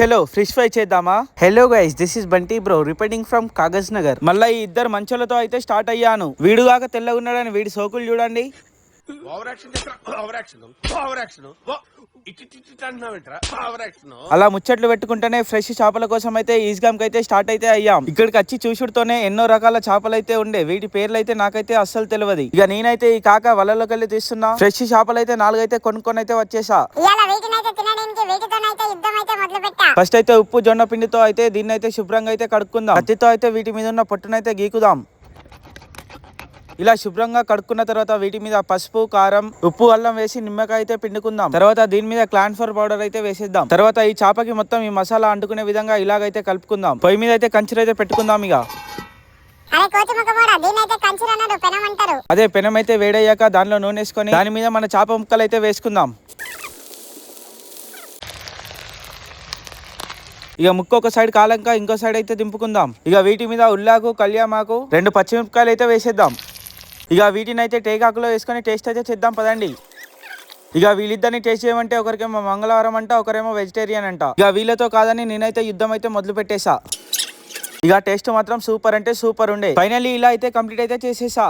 చలో fish fry చేద్దామా? Hello guys this is Bunty bro reporting from Kagaz Nagar మళ్ళీ ఈ ఇద్దరు మంచోలతో అయితే స్టార్ట్ అయ్యాను. వీడుగాక తెల్లగా ఉన్నాడని వీడి సోకులు చూడండి. అలా ముచ్చట్లు పెట్టుకుంటేనే ఫ్రెష్ చేపల కోసం అయితే ఈజ్గామ్ అయితే స్టార్ట్ అయితే అయ్యాం. ఇక్కడికి వచ్చి చూసుడుతోనే ఎన్నో రకాల చేపలు అయితే ఉండే. వీటి పేర్లు అయితే నాకైతే అస్సలు తెలియదు ఇక నేనైతే ఈ కాక వలలోకి వెళ్ళి తీస్తున్నా. ఫ్రెష్ చేపలు అయితే నాలుగైతే కొనుక్కొని అయితే వచ్చేసా. ఇవాళ వీటినైతే తినడానికి వీటితోనైతే యుద్ధం అయితే మొదలు పెట్టా ఫస్ట్ అయితే ఉప్పు జొన్న పిండితో అయితే దీన్ని అయితే శుభ్రంగా అయితే కడుక్కుందాం. కత్తితో అయితే వీటి మీద ఉన్న పొట్టునైతే గీకుదాం. ఇలా శుభ్రంగా కడుక్కున్న తర్వాత వీటి మీద పసుపు కారం ఉప్పు అల్లం వేసి నిమ్మకాయ అయితే పిండుకుందాం. తర్వాత దీని మీద క్లాన్ఫర్ పౌడర్ అయితే వేసేద్దాం. తర్వాత ఈ చాపకి మొత్తం ఈ మసాలా అంటుకునే విధంగా ఇలాగైతే కలుపుకుందాం. పొయ్యి మీద అయితే కంచెలు అయితే పెట్టుకుందాం ఇక. అదే పెనం అయితే వేడయ్యాక దానిలో నూనె వేసుకొని దాని మీద మన చాప ముక్కలు అయితే వేసుకుందాం. ఇక ముక్క ఒక సైడ్ కాలంక ఇంకో సైడ్ అయితే దింపుకుందాం. ఇక వీటి మీద ఉల్లాకు కళ్యామాకు రెండు పచ్చిమిరపకాయలు అయితే వేసేద్దాం. ఇక వీటిని అయితే టేకాకులో వేసుకొని టేస్ట్ అయితే చేద్దాం పదండి. ఇక వీళ్ళిద్దరిని టేస్ట్ చేయమంటే ఒకరికేమో మంగళవారం అంట ఒకరేమో వెజిటేరియన్ అంట. ఇక వీళ్ళతో కాదని నేనైతే యుద్ధం అయితే మొదలు పెట్టేశా ఇక టేస్ట్ మాత్రం సూపర్ అంటే సూపర్ ఉండే. ఫైనల్లీ ఇలా అయితే కంప్లీట్ అయితే చేసేసా.